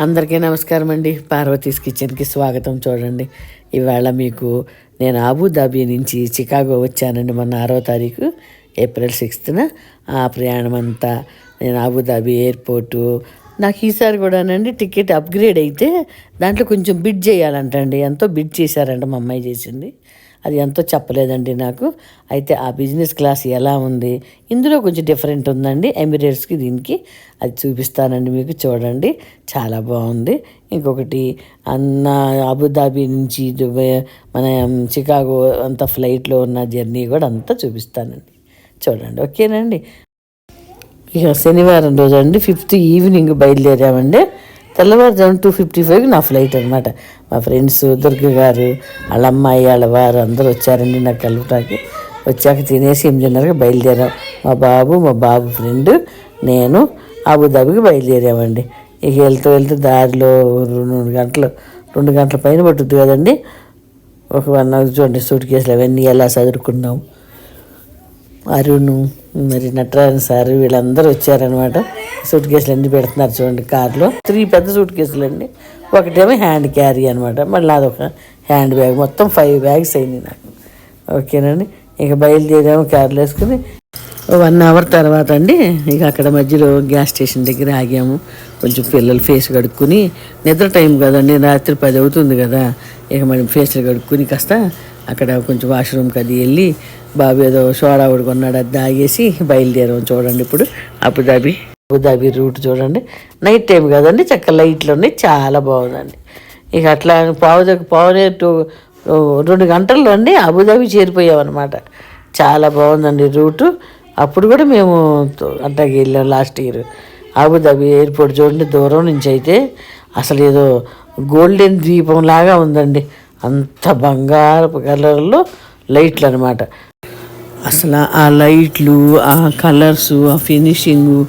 అందరికీ నమస్కారం అండి. పార్వతీస్ కిచెన్కి స్వాగతం చూడండి. ఇవాళ మీకు నేను ఆబుదాబీ నుంచి చికాగో వచ్చానండి మొన్న ఆరో తారీఖు ఏప్రిల్ సిక్స్త్న. ఆ ప్రయాణం అంతా నేను ఆబుదాబీ ఎయిర్పోర్టు నాకు ఈసారి కూడానండి టికెట్ అప్గ్రేడ్ అయితే దాంట్లో కొంచెం బిడ్ చేయాలంటండి. ఎంతో బిడ్ చేశారంట మా అమ్మాయి చేసింది. అది ఎంతో చెప్పలేదండి నాకు. అయితే ఆ బిజినెస్ క్లాస్ ఎలా ఉంది? ఇందులో కొంచెం డిఫరెంట్ ఉందండి. ఎమిరేట్స్కి దీనికి అది చూపిస్తానండి మీకు చూడండి. చాలా బాగుంది. ఇంకొకటి అన్న అబుదాబి నుంచి దుబాయ్ మన చికాగో అంత ఫ్లైట్లో ఉన్న జర్నీ కూడా అంతా చూపిస్తానండి. చూడండి ఓకేనండి. ఇక శనివారం రోజు అండి ఫిఫ్త్ ఈవినింగ్ బయలుదేరామండి. తెల్లవారుజాము టూ ఫిఫ్టీ ఫైవ్ నా ఫ్లైట్ అనమాట మా ఫ్రెండ్స్ దుర్గ గారు వాళ్ళ అమ్మాయి వాళ్ళ వారు అందరూ వచ్చారండి నాకు కలపటానికి. వచ్చాక తినేసి ఎనిమిదిన్నరకి బయలుదేరాం. మా బాబు మా బాబు ఫ్రెండ్ నేను అబుదాబికి బయలుదేరామండి. ఇక వెళ్తూ వెళ్తూ దారిలో రెండు గంటలు రెండు గంటల పైన పట్టుద్ది కదండి. ఒక వన్ అవర్ చూడండి సూట్ కేసులు అవన్నీ ఎలా చదువుకున్నాం అరుణు మరి నటరాజన్ సార్ వీళ్ళందరూ వచ్చారనమాట సూట్ కేసులు అన్ని పెడుతున్నారు చూడండి కార్లో. త్రీ పెద్ద సూట్ కేసులు అండి. ఒకటేమో హ్యాండ్ క్యారీ అనమాట మళ్ళీ అదొక హ్యాండ్ బ్యాగ్. మొత్తం ఫైవ్ బ్యాగ్స్ అయింది నాకు. ఓకేనండి? ఇక బయలుదేరాము కార్లు వేసుకుని. వన్ అవర్ తర్వాత అండి ఇక అక్కడ మధ్యలో గ్యాస్ స్టేషన్ దగ్గర ఆగాము. కొంచెం పిల్లలు ఫేస్ కడుక్కుని. నిద్ర టైం కదండి రాత్రి పది అవుతుంది కదా. ఇక మనం ఫేస్లు కడుక్కుని కాస్త అక్కడ కొంచెం వాష్రూమ్కి అది వెళ్ళి బాబు ఏదో సోడా కొన్నాడు అది తాగేసి బయలుదేరాం చూడండి ఇప్పుడు. Abu Dhabi Abu Dhabi route చూడండి. నైట్ టైం కదండి చక్క లైట్లు ఉన్నాయి చాలా బాగుందండి. ఇక అట్లా పావు పావునే టూ రెండు గంటల్లో అండి అబుదాబి చేరిపోయామన్నమాట. చాలా బాగుందండి రూటు. అప్పుడు కూడా మేము అట్టాకి వెళ్ళాం లాస్ట్ ఇయర్ అబుదాబి ఎయిర్పోర్ట్ చూడండి దూరం నుంచి అయితే అసలు ఏదో గోల్డెన్ ద్వీపం లాగా ఉందండి. అంత బంగారపు కలర్లో లైట్లు అనమాట అసలు ఆ లైట్లు ఆ కలర్స్ ఆ ఫినిషింగ్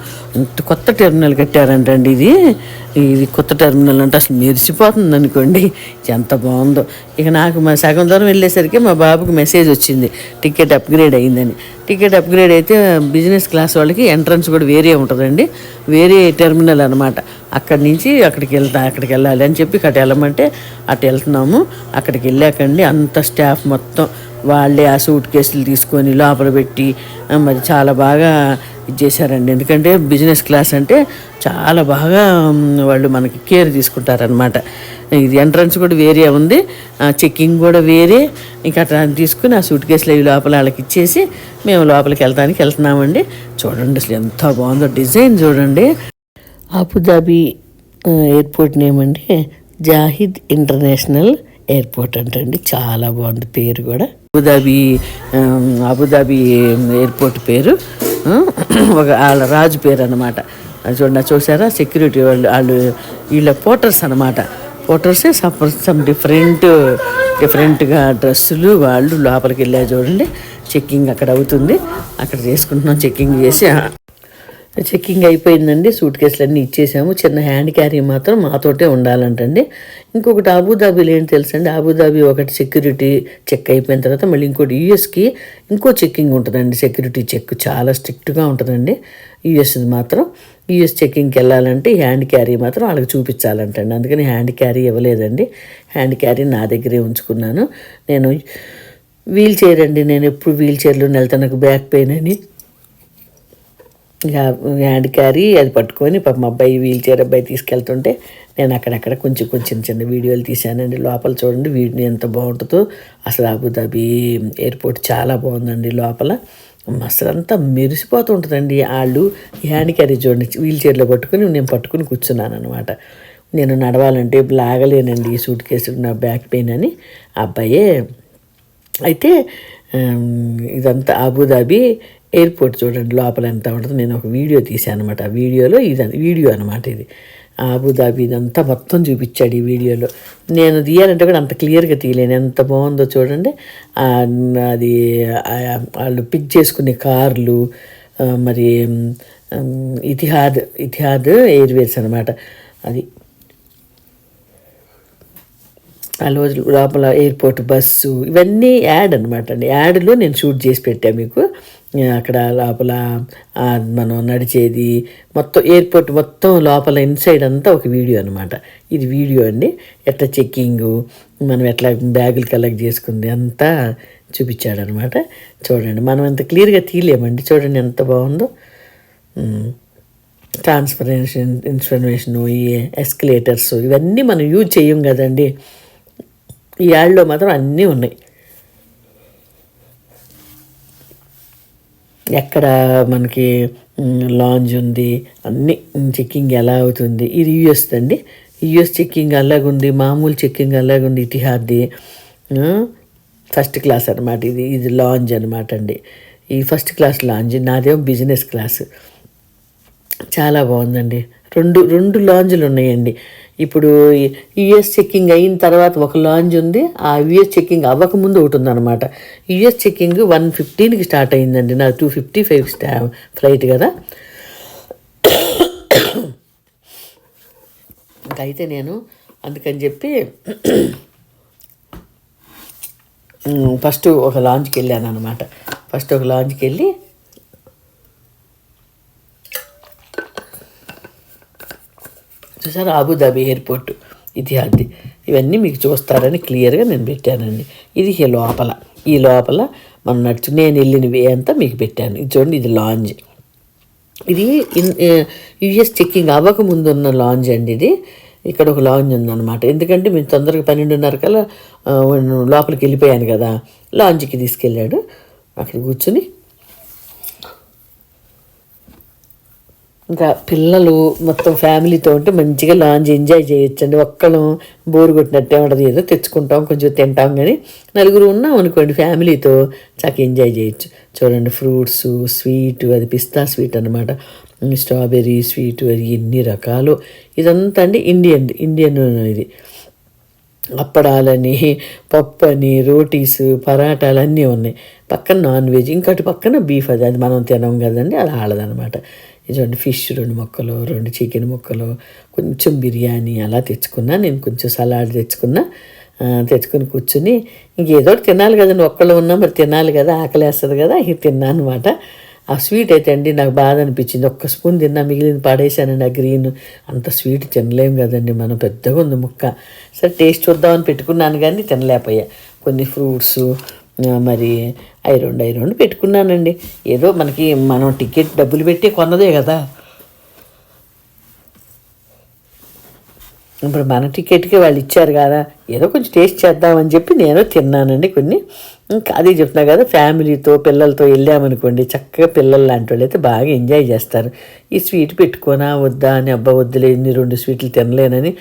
కొత్త టెర్మినల్ కట్టారంటండి ఇది. ఇది కొత్త టెర్మినల్ అంటే అసలు మెరిసిపోతుంది అనుకోండి. ఎంత బాగుందో. ఇక నాకు మా సగం దూరం వెళ్ళేసరికి మా బాబుకి మెసేజ్ వచ్చింది. టికెట్ అప్గ్రేడ్ అయిందని. టికెట్ అప్గ్రేడ్ అయితే బిజినెస్ క్లాస్ వాళ్ళకి ఎంట్రన్స్ కూడా వేరే ఉంటుందండి. వేరే టెర్మినల్ అనమాట అక్కడి నుంచి అక్కడికి వెళ్తా అక్కడికి వెళ్ళాలి అని చెప్పి అటు వెళ్ళమంటే అటు వెళ్తున్నాము. అక్కడికి వెళ్ళాకండి అంత స్టాఫ్ మొత్తం. వాళ్ళే ఆ సూట్ కేసులు తీసుకొని లోపల పెట్టి మరి చాలా బాగా ఇది చేశారండి. ఎందుకంటే బిజినెస్ క్లాస్ అంటే చాలా బాగా వాళ్ళు మనకి కేర్ తీసుకుంటారనమాట ఇది ఎంట్రన్స్ కూడా వేరే ఉంది చెక్కింగ్ కూడా వేరే. ఇంకా అట్లా తీసుకుని ఆ సూట్ కేసులు అవి లోపల వాళ్ళకి ఇచ్చేసి మేము లోపలికి వెళ్తానికి వెళ్తున్నామండి. చూడండి అసలు ఎంత బాగుందో డిజైన్ చూడండి. అబుదాబి ఎయిర్పోర్ట్ నేమ్ అండి జాహిద్ ఇంటర్నేషనల్ ఎయిర్పోర్ట్ అంటండి. చాలా బాగుంది పేరు కూడా. అబుదాబి అబుదాబి ఎయిర్పోర్ట్ పేరు ఒక వాళ్ళ రాజు పేరు అనమాట చూడండి చూసారా? సెక్యూరిటీ వాళ్ళు వాళ్ళు వీళ్ళ పోటర్స్ అనమాట పోటర్సే సమ్ డిఫరెంట్ డిఫరెంట్గా డ్రెస్సులు వాళ్ళు లోపలికి వెళ్ళా చూడండి. చెక్కింగ్ అక్కడ అవుతుంది. అక్కడ చేసుకుంటున్నాం చెక్కింగ్ చేసి చెక్కింగ్ అయిపోయిందండి. సూట్ కేసులు అన్నీ ఇచ్చేసాము. చిన్న హ్యాండ్ క్యారీ మాత్రం మాతోటే ఉండాలంటండి. ఇంకొకటి అబుదాబీలో ఏంటి తెలుసండి. అబుదాబీ ఒకటి సెక్యూరిటీ చెక్ అయిపోయిన తర్వాత మళ్ళీ ఇంకోటి యూఎస్కి ఇంకో చెక్కింగ్ ఉంటుందండి. సెక్యూరిటీ చెక్ చాలా స్ట్రిక్ట్గా ఉంటుందండి. యూఎస్ మాత్రం. యూఎస్ చెక్కింగ్కి వెళ్ళాలంటే హ్యాండ్ క్యారీ మాత్రం వాళ్ళకి చూపించాలంటండి. అందుకని హ్యాండ్ క్యారీ ఇవ్వలేదండి. హ్యాండ్ క్యారీ నా దగ్గరే ఉంచుకున్నాను. నేను వీల్ చైర్ అండి. నేను ఎప్పుడు వీల్ చైర్లో వెళ్తాను నాకు బ్యాక్ పెయిన్ అని. హ్యాండ్ క్యారీ అది పట్టుకొని పాప మా అబ్బాయి వీల్ చైర్ అబ్బాయి తీసుకెళ్తుంటే నేను అక్కడక్కడ కొంచెం కొంచెం చిన్న వీడియోలు తీశానండి. లోపల చూడండి వీడియో ఎంత బాగుంటుందో. అసలు అబుదాబి ఎయిర్పోర్ట్ చాలా బాగుందండి లోపల. అసలు మెరిసిపోతుంటుందండి మెరిసిపోతూ ఉంటుందండి. వాళ్ళు హ్యాండ్ క్యారీ చూడండి వీల్ చైర్లో పట్టుకొని నేను పట్టుకుని కూర్చున్నాను అనమాట నేను నడవాలంటే లాగలేనండి ఈ సూట్ కేసు నా బ్యాక్ పెయిన్ అని. అబ్బాయే అయితే ఇదంతా అబుదాబి ఎయిర్పోర్ట్ చూడండి లోపల ఎంత ఉంటుందో. నేను ఒక వీడియో తీసాను అనమాట ఆ వీడియోలో ఇది వీడియో అనమాట ఇది. అబుదాబి ఇదంతా మొత్తం చూపించాడు ఈ వీడియోలో. నేను తీయాలంటే కూడా అంత క్లియర్గా తీయలేను. ఎంత బాగుందో చూడండి. అది వాళ్ళు పిక్ చేసుకునే కార్లు మరి ఇతిహాద్ ఇతిహాద్ ఎయిర్వేస్ అనమాట అది. ఆ రోజు లోపల ఎయిర్పోర్ట్ బస్సు ఇవన్నీ యాడ్ అనమాట అండి. యాడ్లో నేను షూట్ చేసి పెట్టాను మీకు. అక్కడ లోపల మనం నడిచేది మొత్తం ఎయిర్పోర్ట్ మొత్తం లోపల ఇన్సైడ్ అంతా ఒక వీడియో అనమాట ఇది వీడియో అండి. ఎట్లా చెక్కింగు మనం ఎట్లా బ్యాగులు కలెక్ట్ చేసుకుంది అంతా చూపించాడనమాట చూడండి మనం అంత క్లియర్గా తీయలేమండి. చూడండి ఎంత బాగుందో. ట్రాన్స్పరెన్షన్ ఇన్ఫర్మేషన్ ఈ ఎస్కలేటర్స్ ఇవన్నీ మనం యూజ్ చేయం కదండి. ఈ యాడ్లో మాత్రం అన్నీ ఉన్నాయి. ఎక్కడ మనకి లాంజ్ ఉంది అన్ని చెక్కింగ్ ఎలా అవుతుంది ఇది యుఎస్ అండి యుఎస్ చెక్కింగ్ అలాగుంది మామూలు చెక్కింగ్ అలాగుంది ఇతిహాద్ది. ఫస్ట్ క్లాస్ అనమాట ఇది ఇది లాంజ్ అనమాట అండి. ఈ ఫస్ట్ క్లాస్ లాంజ్ నాదేమో బిజినెస్ క్లాస్. చాలా బాగుందండి. రెండు రెండు లాంజ్లు ఉన్నాయండి. ఇప్పుడు యుఎస్ చెక్కింగ్ అయిన తర్వాత ఒక లాంజ్ ఉంది. ఆ యుఎస్ చెక్కింగ్ అవ్వకముందు ఒకటి ఉందన్నమాట. యుఎస్ చెక్కింగ్ వన్ ఫిఫ్టీన్కి స్టార్ట్ అయిందండి. నాకు టూ ఫిఫ్టీ ఫైవ్ స్టా ఫ్లైట్ కదా. అయితే నేను అందుకని చెప్పి ఫస్ట్ ఒక లాంజ్కి వెళ్ళాను అనమాట ఫస్ట్ ఒక లాంజ్కి వెళ్ళి చూసారా? అబుదాబి ఎయిర్పోర్ట్ ఇది అది ఇవన్నీ మీకు చూస్తారని క్లియర్గా నేను పెట్టానండి. ఇది ఈ లోపల. ఈ లోపల మనం నడుచు నేను వెళ్ళిన వే అంతా మీకు పెట్టాను. ఇది చూడండి ఇది లాంజ్. ఇది యుఎస్ చెక్కింగ్ అవ్వకముందు ఉన్న లాంజ్ అండి ఇది. ఇక్కడ ఒక లాంజ్ ఉందన్నమాట. ఎందుకంటే మేము తొందరగా పన్నెండున్నర కల్లా లోపలికి వెళ్ళిపోయాను కదా. లాంజ్కి తీసుకెళ్ళాడు. అక్కడ కూర్చుని ఇంకా పిల్లలు మొత్తం ఫ్యామిలీతో ఉంటే మంచిగా లాంజ్ ఎంజాయ్ చేయొచ్చండి. ఒక్కళ్ళం బోరు కొట్టినట్టే ఉండదు ఏదో తెచ్చుకుంటాం కొంచెం తింటాం కానీ నలుగురు ఉన్నాం అనుకోండి ఫ్యామిలీతో చక్కగా ఎంజాయ్ చేయొచ్చు. చూడండి ఫ్రూట్స్ స్వీట్ అది పిస్తా స్వీట్ అనమాట స్ట్రాబెర్రీ స్వీట్ అది ఎన్ని రకాలు. ఇదంతా అండి ఇండియన్ ఇండియన్ ఇది. అప్పడాలని పప్పు అని రోటీస్ పరాటాలు అన్నీ ఉన్నాయి. పక్కన నాన్ వెజ్ ఇంకటి పక్కన బీఫ్ అది. అది మనం తినం కదండి అది ఆడదనమాట ఇది రెండు ఫిష్ రెండు ముక్కలు రెండు చికెన్ ముక్కలు కొంచెం బిర్యానీ అలా తెచ్చుకున్నా నేను కొంచెం సలాడ్ తెచ్చుకున్నా తెచ్చుకొని కూర్చుని ఇంకేదో ఒకటి తినాలి కదండి ఒక్కళ్ళు ఉన్నా మరి తినాలి కదా ఆకలి వేస్తుంది కదా ఇక తిన్నాను అనమాట ఆ స్వీట్ అయితే అండి నాకు బాధ అనిపించింది. ఒక్క స్పూన్ తిన్నా మిగిలిన పడేసానండి ఆ గ్రీన్. అంత స్వీట్ తినలేం కదండి మనం పెద్దగా ఉంది ముక్క. సరే టేస్ట్ చూద్దామని పెట్టుకున్నాను కానీ తినలేకపోయా. కొన్ని ఫ్రూట్స్ మరి అవి రెండు అవి రెండు పెట్టుకున్నానండి. ఏదో మనకి మనం టికెట్ డబ్బులు పెట్టి కొన్నదే కదా. ఇప్పుడు మన టికెట్కి వాళ్ళు ఇచ్చారు కదా. ఏదో కొంచెం టేస్ట్ చేద్దామని చెప్పి నేను తిన్నానండి కొన్ని. ఇంకా అదే చెప్తున్నా కదా ఫ్యామిలీతో పిల్లలతో వెళ్ళామనుకోండి చక్కగా పిల్లలు లాంటి వాళ్ళు అయితే బాగా ఎంజాయ్ చేస్తారు. ఈ స్వీట్ పెట్టుకోనా వద్దా అని అబ్బా వద్దులే ఇన్ని రెండు స్వీట్లు తినలేనని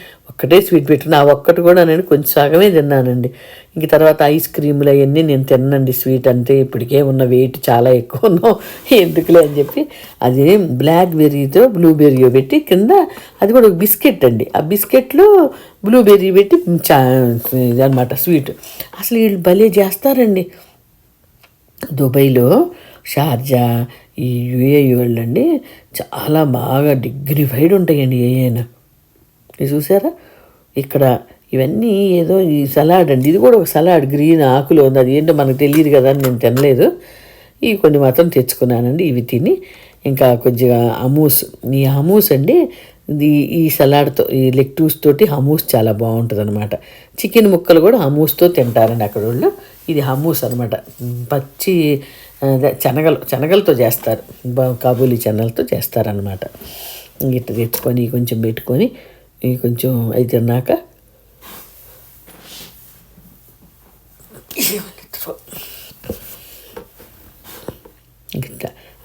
ఒక్కటే స్వీట్ పెట్టుకుని ఆ ఒక్కటి కూడా నేను కొంచెం సగమే తిన్నానండి. ఇంక తర్వాత ఐస్ క్రీములు అవన్నీ నేను తిన్నండి. స్వీట్ అంటే ఇప్పటికే ఉన్న వెయిట్ చాలా ఎక్కువ ఉన్నాం. ఎందుకులే అని చెప్పి అది బ్లాక్ బెర్రీతో బ్లూబెర్రీ పెట్టి కింద అది కూడా ఒక బిస్కెట్ అండి. ఆ బిస్కెట్లో బ్లూబెర్రీ పెట్టి చా ఇదనమాట స్వీట్. అసలు వీళ్ళు భలే చేస్తారండి. దుబాయ్లో షార్జా ఈ యుఏఈ వాళ్ళండి చాలా బాగా డిగ్నిఫైడ్ ఉంటాయండి ఏఏనా చూసారా? ఇక్కడ ఇవన్నీ ఏదో ఈ సలాడ్ అండి. ఇది కూడా ఒక సలాడ్ గ్రీన్ ఆకులు ఉంది. అది ఏంటో మనకు తెలియదు కదా అని నేను తినలేదు. ఇవి కొన్ని మాత్రం తెచ్చుకున్నానండి. ఇవి తిని ఇంకా కొద్దిగా హమూస్ ఈ హమూస్ అండి ఇది ఈ సలాడ్తో ఈ లెక్టూస్ తోటి హమూస్ చాలా బాగుంటుంది అనమాట చికెన్ ముక్కలు కూడా హమూస్తో తింటారండి అక్కడ వాళ్ళు ఇది హమూస్ అనమాట పచ్చి శనగలు శనగలతో చేస్తారు. బా- కాబూలీ శనగలతో చేస్తారనమాట ఇట్లా తెచ్చుకొని కొంచెం పెట్టుకొని ఇవి కొంచెం అవి తిన్నాక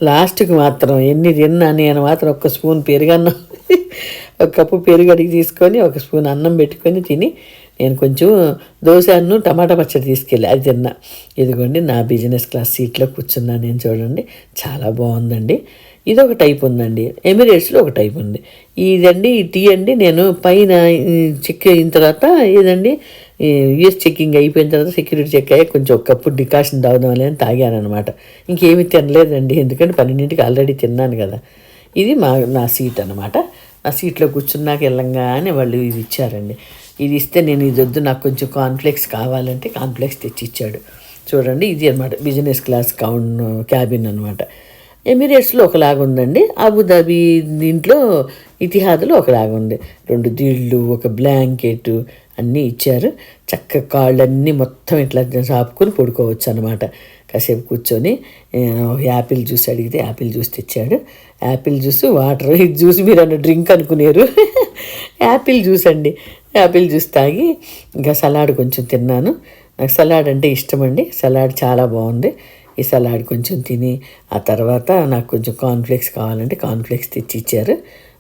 లాస్ట్కి మాత్రం ఎన్ని తిన్నా నేను మాత్రం ఒక్క స్పూన్ పెరుగన్నం ఒక కప్పు పెరుగు అడిగి తీసుకొని ఒక స్పూన్ అన్నం పెట్టుకొని తిని నేను కొంచెం దోశ అన్ను టమాటా పచ్చడి తీసుకెళ్ళి అది తిన్నా. ఇదిగోండి నా బిజినెస్ క్లాస్ సీట్లో కూర్చున్నా నేను చూడండి. చాలా బాగుందండి. ఇది ఒక టైప్ ఉందండి. ఎమిరేట్స్లో ఒక టైప్ ఉంది. ఇదండి టీ అండి. నేను పైన చెక్ అయిన తర్వాత ఏదండి యుఎస్ చెక్కింగ్ అయిపోయిన తర్వాత సెక్యూరిటీ చెక్ అయ్యి కొంచెం ఒక కప్పు డికాషన్ తాగుదాం అని తాగాను అనమాట ఇంకేమీ తినలేదండి. ఎందుకంటే పన్నెండింటికి ఆల్రెడీ తిన్నాను కదా. ఇది మా నా సీట్ అనమాట ఆ సీట్లో కూర్చున్నాక వెళ్ళంగానే వాళ్ళు ఇది ఇచ్చారండి. ఇది ఇస్తే నేను ఇది వద్దు నాకు కొంచెం కాన్ఫ్లెక్స్ కావాలంటే కాన్ఫ్లెక్స్ తెచ్చి ఇచ్చాడు చూడండి ఇది అనమాట బిజినెస్ క్లాస్ కౌన్ క్యాబిన్ అనమాట ఎమిరేట్స్లో ఒకలాగా ఉందండి అబుదాబి దీంట్లో ఇతిహాదులో ఒకలాగా ఉంది రెండు దిళ్ళు ఒక బ్లాంకెట్ అన్నీ ఇచ్చారు. చక్క కాళ్ళన్నీ మొత్తం ఇట్లా చాపుకొని పడుకోవచ్చు అనమాట కాసేపు కూర్చొని యాపిల్ జ్యూస్ అడిగితే యాపిల్ జ్యూస్ తెచ్చాడు. యాపిల్ జ్యూస్ వాటర్ జ్యూస్ మీరు అన్న డ్రింక్ అనుకునేరు. యాపిల్ జ్యూస్ అండి. యాపిల్ జ్యూస్ తాగి ఇంకా సలాడ్ కొంచెం తిన్నాను. నాకు సలాడ్ అంటే ఇష్టం అండి సలాడ్ చాలా బాగుంది. ఈ సలాడ్ కొంచెం తిని ఆ తర్వాత నాకు కొంచెం కాన్ఫ్లెక్స్ కావాలంటే కాన్ఫ్లెక్స్ తెచ్చి ఇచ్చారు.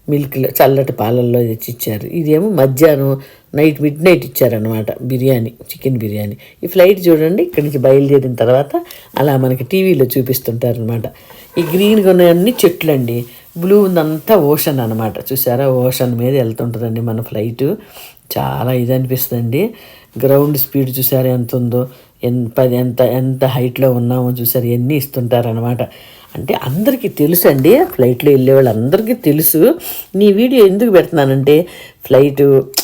మిల్క్లో చల్లటి పాలల్లో తెచ్చి ఇచ్చారు. ఇదేమో మధ్యాహ్నం నైట్ మిడ్ నైట్ ఇచ్చారనమాట బిర్యానీ చికెన్ బిర్యానీ. ఈ ఫ్లైట్ చూడండి ఇక్కడి నుంచి బయలుదేరిన తర్వాత అలా మనకి టీవీలో చూపిస్తుంటారనమాట ఈ గ్రీన్గా ఉన్నాయన్నీ చెట్లు అండి బ్లూ ఉందంతా ఓషన్ అనమాట చూసారా? ఓషన్ మీద వెళ్తుంటుందండి మన ఫ్లైట్ చాలా ఇది అనిపిస్తుంది గ్రౌండ్ స్పీడ్ చూసారు ఎంత ఉందో ఎంత ఎంత ఎంత హైట్లో ఉన్నామో చూసారు ఎన్ని ఇస్తుంటారనమాట అంటే అందరికీ తెలుసు అండి ఫ్లైట్లో వెళ్ళే వాళ్ళందరికీ తెలుసు. నీ వీడియో ఎందుకు పెడుతున్నానంటే ఫ్లైట్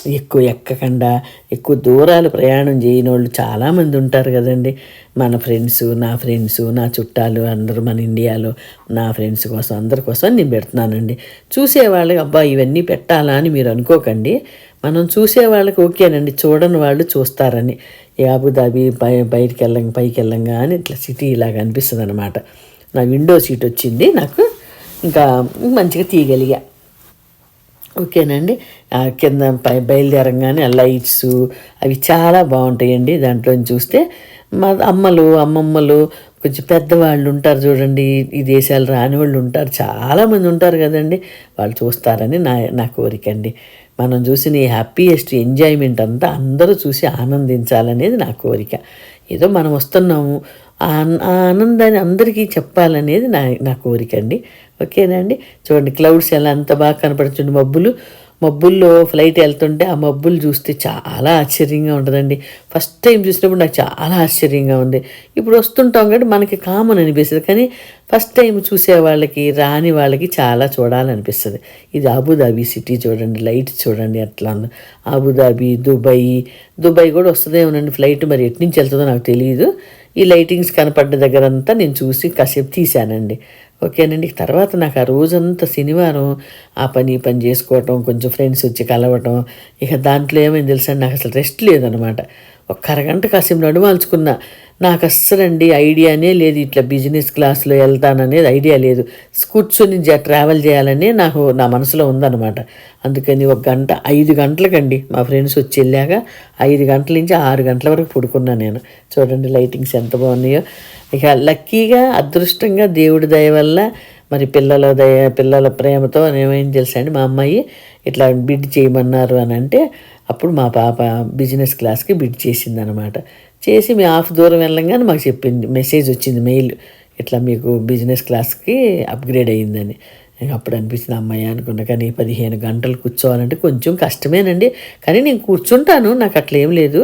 ఎక్కువ ఎక్కకుండా ఎక్కువ దూరాలు ప్రయాణం చేయని వాళ్ళు చాలామంది ఉంటారు కదండి. మన ఫ్రెండ్స్ నా ఫ్రెండ్స్ నా చుట్టాలు అందరూ మన ఇండియాలో నా ఫ్రెండ్స్ కోసం అందరి కోసం నేను పెడుతున్నానండి. చూసేవాళ్ళకి అబ్బా ఇవన్నీ పెట్టాలా అని మీరు అనుకోకండి. మనం చూసే వాళ్ళకి ఓకేనండి చూడని వాళ్ళు చూస్తారని. ఈ అబుదాబి బయ బయటికి వెళ్ళంగా పైకి వెళ్ళంగా అని ఇట్లా సిటీ ఇలాగ అనిపిస్తుంది అనమాట నా విండో సీట్ వచ్చింది నాకు ఇంకా మంచిగా తీయగలిగా. ఓకేనండి. కింద పై బయలుదేరంగానే లైట్స్ అవి చాలా బాగుంటాయండి. దాంట్లో చూస్తే మా అమ్మలు అమ్మమ్మలు కొంచెం పెద్దవాళ్ళు ఉంటారు చూడండి ఈ దేశాలు రాని వాళ్ళు ఉంటారు చాలామంది ఉంటారు కదండి. వాళ్ళు చూస్తారని నా నా కోరిక అండి మనం చూసిన ఈ హ్యాపీయెస్ట్ ఎంజాయ్మెంట్ అంతా అందరూ చూసి ఆనందించాలనేది నా కోరిక. ఏదో మనం వస్తున్నాము ఆ ఆన్- ఆ ఆనందాన్ని అందరికీ చెప్పాలనేది నా నా కోరిక అండి. ఓకేనండి చూడండి క్లౌడ్స్ ఎలా అంత బాగా కనపడుతుంది మబ్బులు. మబ్బుల్లో ఫ్లైట్ వెళ్తుంటే ఆ మబ్బులు చూస్తే చాలా ఆశ్చర్యంగా ఉంటుందండి. ఫస్ట్ టైం చూసినప్పుడు నాకు చాలా ఆశ్చర్యంగా ఉంది. ఇప్పుడు వస్తుంటాం కాబట్టి మనకి కామన్ అనిపిస్తుంది. కానీ ఫస్ట్ టైం చూసే వాళ్ళకి రాని వాళ్ళకి చాలా చూడాలనిపిస్తుంది. ఇది అబుదాబి సిటీ చూడండి లైట్ చూడండి ఎట్లా ఉంది అబుదాబి దుబాయ్ దుబాయ్ కూడా వస్తుందేమోనండి ఫ్లైట్ మరి ఎటు నుంచి వెళ్తుందో నాకు తెలియదు ఈ లైటింగ్స్ కనపడ్డ దగ్గర అంతా నేను చూసి కాసేపు తీశానండి. ఓకేనండి. తర్వాత నాకు ఆ రోజంతా శనివారం ఆ పని పని చేసుకోవటం కొంచెం ఫ్రెండ్స్ వచ్చి కలవటం ఇక దాంట్లో ఏమైంది తెలుసా? నాకు అసలు రెస్ట్ లేదనమాట. ఒక్క అరగంట కాసేపు నడుమాల్చుకున్నా. నాకు అస్సలండి ఐడియానే లేదు ఇట్లా బిజినెస్ క్లాస్లో వెళ్తాననేది ఐడియా లేదు. కూర్చొని జ ట్రావెల్ చేయాలని నాకు నా మనసులో ఉందన్నమాట. అందుకని ఒక గంట ఐదు గంటలకండి. మా ఫ్రెండ్స్ వచ్చి వెళ్ళాక ఐదు గంటల నుంచి ఆరు గంటల వరకు పడుకున్నా నేను. చూడండి లైటింగ్స్ ఎంత బాగున్నాయో. ఇక లక్కీగా అదృష్టంగా దేవుడి దయ వల్ల మరి పిల్లల దయ పిల్లల ప్రేమతో ఏమేం తెలుసండి మా అమ్మాయి ఇట్లా బిడ్ చేయమన్నారు అని అంటే అప్పుడు మా పాప బిజినెస్ క్లాస్కి బిడ్ చేసింది అనమాట చేసి మీ హాఫ్ దూరం వెళ్ళంగానే మాకు చెప్పింది మెసేజ్ వచ్చింది మెయిల్. ఇట్లా మీకు బిజినెస్ క్లాస్కి అప్గ్రేడ్ అయ్యిందని. ఇంక అప్పుడు అనిపించింది అమ్మాయి అనుకున్నా కానీ పదిహేను గంటలు కూర్చోవాలంటే కొంచెం కష్టమేనండి. కానీ నేను కూర్చుంటాను నాకు అట్లా ఏం లేదు.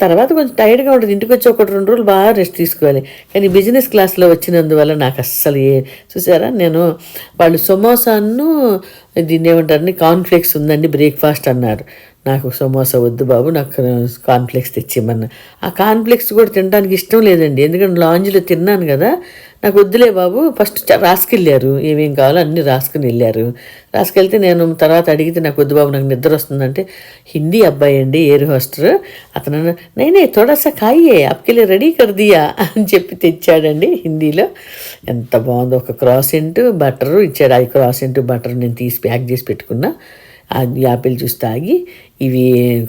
తర్వాత కొంచెం టైర్డ్గా ఉంటుంది ఇంటికి వచ్చి ఒకటి రెండు రోజులు బాగా రెస్ట్ తీసుకోవాలి. కానీ బిజినెస్ క్లాస్లో వచ్చినందువల్ల నాకు అస్సలు ఏ చూసారా? నేను వాళ్ళు సమోసాను దీన్ని ఏమంటారని కాన్ఫ్లెక్స్ ఉందండి బ్రేక్ఫాస్ట్ అన్నారు. నాకు సమోసా వద్దు బాబు నాకు కాన్ఫ్లెక్స్ తెచ్చిమ్మన్నా. ఆ కాన్ఫ్లెక్స్ కూడా తినడానికి ఇష్టం లేదండి. ఎందుకంటే లాంజ్లో తిన్నాను కదా నాకు వద్దులే బాబు. ఫస్ట్ రాసుకెళ్ళారు. ఏమేం కావాలో అన్నీ రాసుకుని వెళ్ళారు. రాసుకెళ్తే నేను తర్వాత అడిగితే నాకు వద్దు బాబు నాకు నిద్ర వస్తుందంటే హిందీ అబ్బాయి అండి ఎయిర్ హోస్టర్. అతను అన్న, నైనే తోడసా కాయే అప్కెళ్ళి రెడీ కర్దియా అని చెప్పి తెచ్చాడండి హిందీలో. ఎంత బాగుందో. ఒక క్రాస్ ఇంటూ బటర్ ఇచ్చాడు. అది క్రాస్ ఇంటూ బటర్ నేను తీసి ప్యాక్ చేసి పెట్టుకున్నా. యాపిల్ జ్యూస్ తాగి ఇవి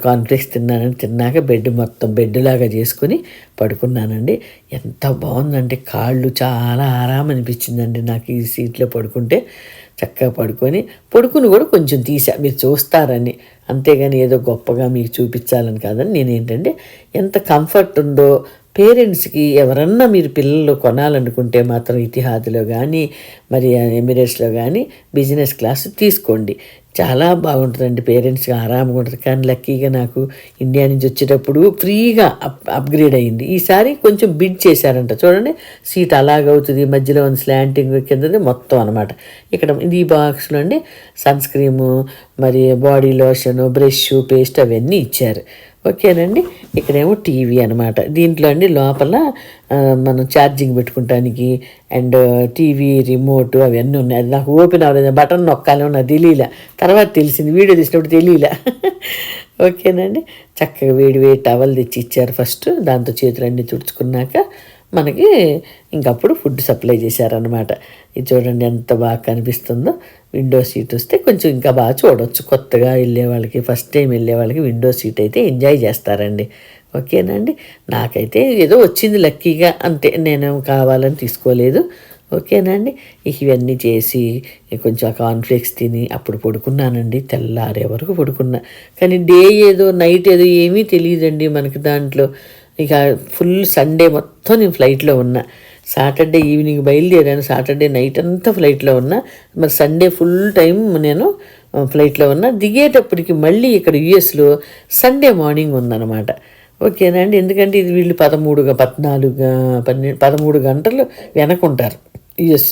కాన్ఫ్లెక్స్ తిన్నానని తిన్నాక బెడ్ మొత్తం బెడ్లాగా చేసుకుని పడుకున్నానండి. ఎంత బాగుందంటే కాళ్ళు చాలా ఆరాం అనిపించిందండి నాకు ఈ సీట్లో పడుకుంటే. చక్కగా పడుకొని పడుకుని కూడా కొంచెం తీసా. మీరు చూస్తారని. అంతేగాని ఏదో గొప్పగా మీకు చూపించాలని కాదని నేను ఏంటంటే ఎంత కంఫర్ట్ ఉందో పేరెంట్స్కి ఎవరన్నా మీరు పిల్లలు కొనాలనుకుంటే మాత్రం ఇతిహాదులో కానీ మరి ఎమిరేట్స్లో కానీ బిజినెస్ క్లాస్ తీసుకోండి. చాలా బాగుంటుందండి పేరెంట్స్గా ఆరాంగా ఉంటుంది. కానీ లక్కీగా నాకు ఇండియా నుంచి వచ్చేటప్పుడు ఫ్రీగా అప్ అప్గ్రేడ్ అయ్యింది ఈసారి కొంచెం బిడ్ చేశారంట. చూడండి సీట్ అలాగవుతుంది మధ్యలో ఉంది స్లాంటింగ్ కిందది మొత్తం అనమాట ఇక్కడ ఇది ఈ బాక్స్లో అండి సన్ స్క్రీము మరి బాడీ లోషన్ బ్రష్ పేస్ట్ అవన్నీ ఇచ్చారు. ఓకేనండి. ఇక్కడేమో టీవీ అనమాట దీంట్లో అండి లోపల మనం ఛార్జింగ్ పెట్టుకుంటానికి అండ్ టీవీ రిమోట్ అవన్నీ ఉన్నాయి. అది నాకు ఓపెన్ అవ్వలేదు. బటన్ నొక్కాలి నాకు తెలియలే. తర్వాత తెలిసింది వీడియో తీసినప్పుడు తెలియలే. ఓకేనండి. చక్కగా వేడి వేడి టవల్ తెచ్చి ఇచ్చారు ఫస్ట్. దాంతో చేతులన్నీ తుడుచుకున్నాక మనకి ఇంకప్పుడు ఫుడ్ సప్లై చేశారనమాట ఇది చూడండి ఎంత బాగా కనిపిస్తుందో. విండో సీట్ వస్తే కొంచెం ఇంకా బాగా చూడొచ్చు. కొత్తగా వెళ్ళే వాళ్ళకి ఫస్ట్ టైం వెళ్ళే వాళ్ళకి విండో సీట్ అయితే ఎంజాయ్ చేస్తారండి. ఓకేనండి నాకైతే ఏదో వచ్చింది లక్కీగా. అంతే నేను కావాలని తీసుకోలేదు. ఓకేనండి ఇవన్నీ చేసి కొంచెం ఆ కాన్ఫ్లెక్స్ తిని అప్పుడు పడుకున్నానండి. తెల్లారే వరకు పడుకున్నా. కానీ డే ఏదో నైట్ ఏదో ఏమీ తెలియదండి మనకి దాంట్లో. ఇక ఫుల్ సండే మొత్తం నేను ఫ్లైట్లో ఉన్నా. సాటర్డే ఈవినింగ్ బయలుదేరాను. సాటర్డే నైట్ అంతా ఫ్లైట్లో ఉన్నా. మరి సండే ఫుల్ టైం నేను ఫ్లైట్లో ఉన్నా. దిగేటప్పటికి మళ్ళీ ఇక్కడ యుఎస్లో సండే మార్నింగ్ ఉందన్నమాట. ఓకేనండి ఎందుకంటే ఇది వీళ్ళు పదమూడుగా పద్నాలుగు పన్నెండు పదమూడు గంటలు వెనకుంటారు. యుఎస్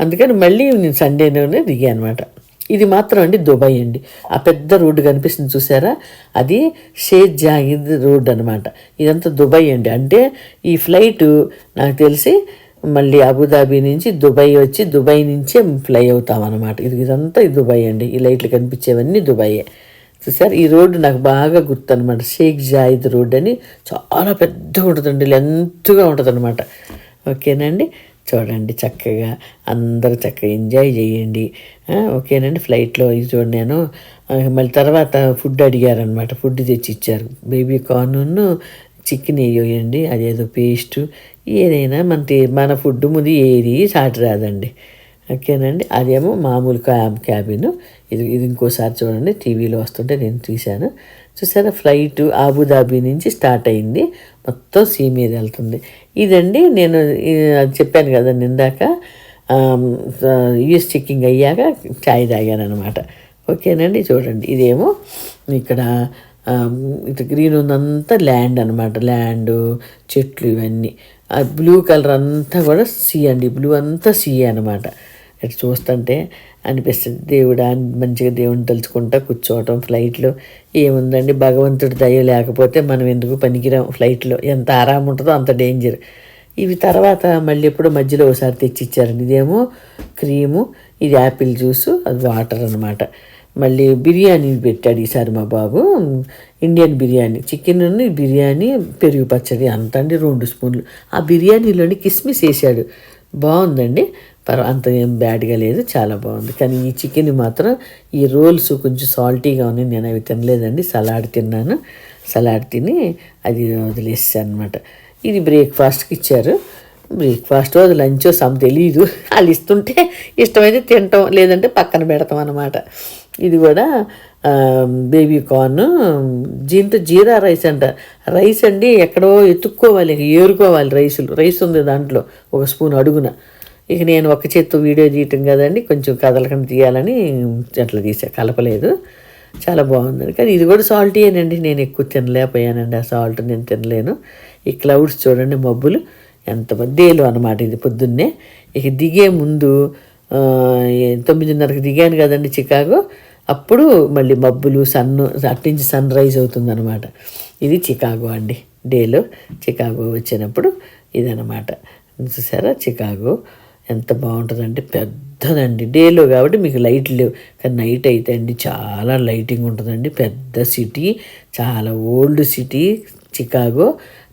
అందుకని మళ్ళీ నేను సండేలోనే దిగా అనమాట ఇది మాత్రం అండి దుబాయ్ అండి. ఆ పెద్ద రోడ్డు కనిపిస్తుంది చూసారా? అది షేక్ జాహిద్ రోడ్ అనమాట ఇదంతా దుబాయ్ అండి. అంటే ఈ ఫ్లైట్ నాకు తెలిసి మళ్ళీ అబుదాబి నుంచి దుబాయ్ వచ్చి దుబాయ్ నుంచే ఫ్లై అవుతాం అనమాట ఇది ఇదంతా దుబాయ్ అండి. ఈ లైట్లు కనిపించేవన్నీ దుబాయే. చూసారు? ఈ రోడ్డు నాకు బాగా గుర్తు అనమాట షేక్ జాయిద్ రోడ్ అని చాలా పెద్దగా ఉంటుందండి. లెంత్గా ఉంటుంది అనమాట ఓకేనండి చూడండి చక్కగా. అందరూ చక్కగా ఎంజాయ్ చేయండి. ఓకేనండి ఫ్లైట్లో ఇది చూడండి నేను. మళ్ళీ తర్వాత ఫుడ్ అడిగారనమాట ఫుడ్ తెచ్చి ఇచ్చారు బేబీ కార్ను చికెన్ వేయండి అదేదో పేస్ట్ ఏదైనా మన మన ఫుడ్ ముందు ఏది సాటి రాదండి. ఓకేనండి అదేమో మామూలు క్యాబ్ క్యాబిన్ ఇది ఇది ఇంకోసారి చూడండి టీవీలో వస్తుంటే నేను తీశాను చూసారా ఫ్లైట్ ఆబుదాబీ నుంచి స్టార్ట్ అయింది. మొత్తం సీ మీద వెళ్తుంది. ఇదండి నేను అది చెప్పాను కదా నిందాక యూస్ చెక్కింగ్ అయ్యాక చాయ్ తాగాను అనమాట ఓకేనండి చూడండి ఇదేమో ఇక్కడ ఇటు గ్రీన్ ఉందంతా ల్యాండ్ అనమాట ల్యాండ్ చెట్లు ఇవన్నీ. ఆ బ్లూ కలర్ అంతా కూడా సీ అండి బ్లూ అంతా సీ అనమాట ఇటు చూస్తుంటే అనిపిస్తుంది. దేవుడా అని మంచిగా దేవుని తలుచుకుంటా కూర్చోవటం ఫ్లైట్లో ఏముందండి? భగవంతుడి దయ లేకపోతే మనం ఎందుకు పనికిరాం? ఫ్లైట్లో ఎంత ఆరాం ఉంటుందో అంత డేంజర్ ఇవి తర్వాత మళ్ళీ ఎప్పుడో మధ్యలో ఒకసారి తెచ్చిచ్చారండి ఇదేమో క్రీము ఇది యాపిల్ జ్యూసు అది వాటర్ అనమాట మళ్ళీ బిర్యానీ పెట్టాడు ఈసారి మా బాబు. ఇండియన్ బిర్యానీ చికెన్ బిర్యానీ పెరుగు పచ్చడి అంత అండి రెండు స్పూన్లు. ఆ బిర్యానీలోని కిస్మిస్ వేసాడు బాగుందండి. పర్వ అంత ఏం బ్యాడ్గా లేదు. చాలా బాగుంది. కానీ ఈ చికెన్ మాత్రం ఈ రోల్స్ కొంచెం సాల్టీగా ఉన్నాయి. నేను అవి తినలేదండి. సలాడ్ తిన్నాను. సలాడ్ తిని అది వదిలేసాను అనమాట ఇది బ్రేక్ఫాస్ట్కి ఇచ్చారు. బ్రేక్ఫాస్ట్ అది లంచో సమ్ తెలీదు. వాళ్ళు ఇస్తుంటే ఇష్టమైతే తింటాం. లేదంటే పక్కన పెడతాం అనమాట ఇది కూడా బేబీ కార్న్ దీంతో జీరా రైస్ అంట. రైస్ అండి ఎక్కడో ఎత్తుక్కోవాలి. ఏరుకోవాలి రైసులు. రైస్ ఉంది దాంట్లో. ఒక స్పూన్ అడుగున. ఇక నేను ఒక చేత్తో వీడియో తీయటం కదండి కొంచెం కదలకుండా తీయాలని అట్లా తీసా కలపలేదు. చాలా బాగుందండి. కానీ ఇది కూడా సాల్టీయేనండి నేను ఎక్కువ తినలేకపోయానండి ఆ సాల్ట్ నేను తినలేను. ఈ క్లౌడ్స్ చూడండి మబ్బులు ఎంత దేలు అనమాట ఇది పొద్దున్నే. ఇక దిగే ముందు తొమ్మిదిన్నరకు దిగాను కదండి చికాగో అప్పుడు మళ్ళీ మబ్బులు సన్ను అట్నుంచి సన్ రైజ్ అవుతుందన్నమాట. ఇది చికాగో అండి డేలో చికాగో వచ్చినప్పుడు ఇదనమాట చూసారా? చికాగో. ఎంత బాగుంటుందంటే పెద్దదండి. డేలో కాబట్టి మీకు లైట్ లేవు. కానీ నైట్ అయితే అండి చాలా లైటింగ్ ఉంటుందండి. పెద్ద సిటీ చాలా ఓల్డ్ సిటీ చికాగో.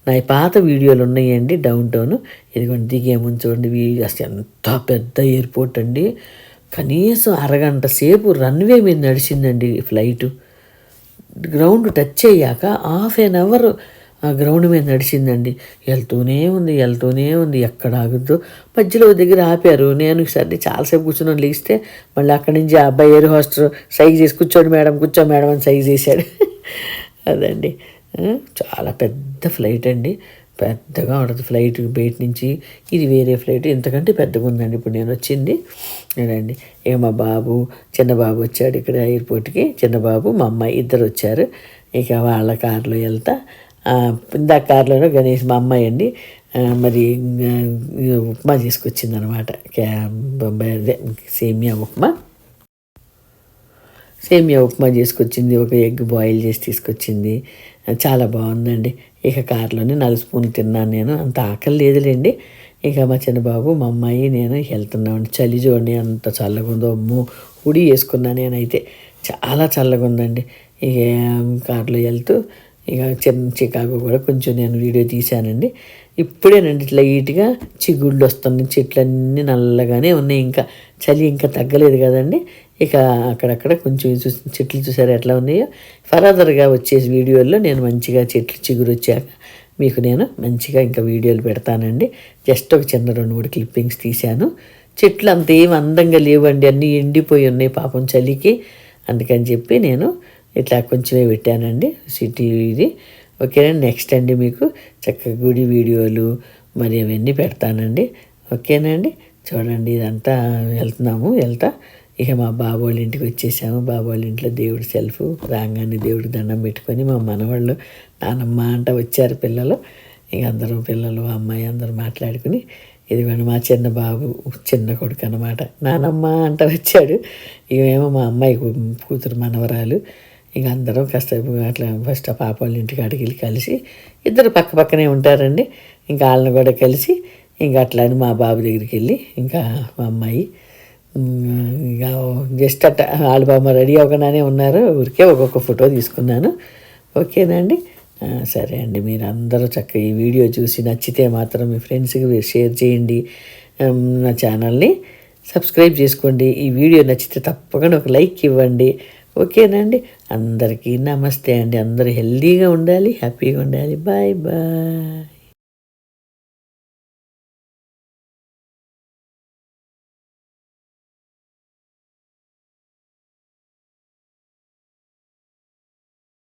నా పాత వీడియోలు ఉన్నాయండి డౌన్ టౌన్ ఇదిగోండి దిగేముందు చూడండి. వీడియో అసలు ఎంత పెద్ద ఎయిర్పోర్ట్ అండి. కనీసం అరగంట సేపు రన్వే మీద నడిచిందండి ఫ్లైటు. గ్రౌండ్ టచ్ అయ్యాక హాఫ్ ఎన్ అవర్ ఆ గ్రౌండ్ మీద నడిచిందండి. వెళ్తూనే ఉంది వెళ్తూనే ఉంది. ఎక్కడ ఆగద్దు. మధ్యలో దగ్గర ఆపారు. నేను సరే చాలాసేపు కూర్చున్నాను. లేస్తే మళ్ళీ అక్కడి నుంచి ఆ అబ్బాయి ఎయిర్ హోస్టర్ సైజ్ చేసి కూర్చోండి మేడం కూర్చో మేడం అని సైజ్ చేశాడు. అదండి. చాలా పెద్ద ఫ్లైట్ అండి. పెద్దగా ఉండదు ఫ్లైట్ బయట నుంచి. ఇది వేరే ఫ్లైట్. ఇంతకంటే పెద్దగా ఉందండి. ఇప్పుడు నేను వచ్చింది. అండి ఇక మా బాబు చిన్న బాబు వచ్చాడు ఇక్కడ ఎయిర్పోర్ట్కి. చిన్న బాబు మా అమ్మాయి ఇద్దరు వచ్చారు. ఇక వాళ్ళ కారులో వెళ్తా. ఇందాక కారులోనే గణేష్ మా అమ్మాయి అండి. మరి ఉప్మా తీసుకొచ్చింది అనమాట సేమియా ఉప్మా. సేమియా ఉప్మా చేసుకొచ్చింది ఒక ఎగ్ బాయిల్ చేసి తీసుకొచ్చింది. చాలా బాగుందండి. ఇక కారులోనే నాలుగు స్పూన్లు తిన్నాను నేను. అంత ఆకలి లేదులేండి. ఇక మా చిన్నబాబు మా అమ్మాయి నేను వెళ్తున్నామండి. చలి చూడండి అంత చల్లగా ఉందో. అమ్మో ఉడి వేసుకున్నా నేనైతే. చాలా చల్లగా ఉందండి. ఇక కారులో వెళ్తూ ఇక చికాగో కూడా కొంచెం నేను వీడియో తీశానండి. ఇప్పుడేనండి ఇట్లా లైట్గా చిగుళ్ళు వస్తున్నాయి చెట్లన్నీ నల్లగానే ఉన్నాయి. ఇంకా చలి ఇంకా తగ్గలేదు కదండి. ఇక అక్కడక్కడ కొంచెం చూసి చెట్లు చూసారు ఎట్లా ఉన్నాయో? ఫర్దర్గా వచ్చేసి వీడియోల్లో నేను మంచిగా చెట్లు చిగురు వచ్చాక మీకు నేను మంచిగా ఇంకా వీడియోలు పెడతానండి. జస్ట్ ఒక చిన్న రెండు మూడు క్లిప్పింగ్స్ తీశాను. చెట్లు అంత ఏం అందంగా లేవండి. అన్నీ ఎండిపోయి ఉన్నాయి పాపం చలికి. అందుకని చెప్పి నేను ఇట్లా కొంచెమే పెట్టానండి సిటీ ఇది. ఓకేనండి నెక్స్ట్ అండి మీకు చక్కగా గుడి వీడియోలు మరి అవన్నీ పెడతానండి. ఓకేనండి చూడండి ఇదంతా వెళ్తున్నాము వెళ్తా. ఇక మా బాబు వాళ్ళ ఇంటికి వచ్చేసాము. బాబోళ్ళ వాళ్ళ ఇంట్లో దేవుడి సెల్ఫ్ రాగానే దేవుడికి దండం పెట్టుకొని మా మనవాళ్ళు నానమ్మ అంట వచ్చారు పిల్లలు. ఇక అందరూ పిల్లలు అమ్మాయి అందరూ మాట్లాడుకుని ఇదిగోండి మా చిన్న బాబు చిన్న కొడుకు అనమాట నానమ్మ అంట వచ్చాడు. ఇవేమో మా అమ్మాయి కూతురు మనవరాలు. ఇక అందరం కాస్త అట్లా ఫస్ట్ ఆ పాప వాళ్ళ ఇంటికి అడిగి వెళ్ళి కలిసి ఇద్దరు పక్క పక్కనే ఉంటారండి. ఇంకా వాళ్ళని కూడా కలిసి ఇంకా అట్లా అని మా బాబు దగ్గరికి వెళ్ళి ఇంకా మా అమ్మాయి ఇంకా జస్ట్ అట్ట వాళ్ళ బామ్మ రెడీ అవ్వకుండానే ఉన్నారు. ఊరికే ఒక్కొక్క ఫోటో తీసుకున్నాను. ఓకేనండి? సరే అండి. మీరు అందరూ చక్కగా ఈ వీడియో చూసి నచ్చితే మాత్రం మీ ఫ్రెండ్స్కి షేర్ చేయండి. నా ఛానల్ని సబ్స్క్రైబ్ చేసుకోండి. ఈ వీడియో నచ్చితే తప్పకుండా ఒక లైక్ ఇవ్వండి. ఓకేనండి? అందరికీ నమస్తే అండి. అందరూ హెల్దీగా ఉండాలి హ్యాపీగా ఉండాలి. Bye bye.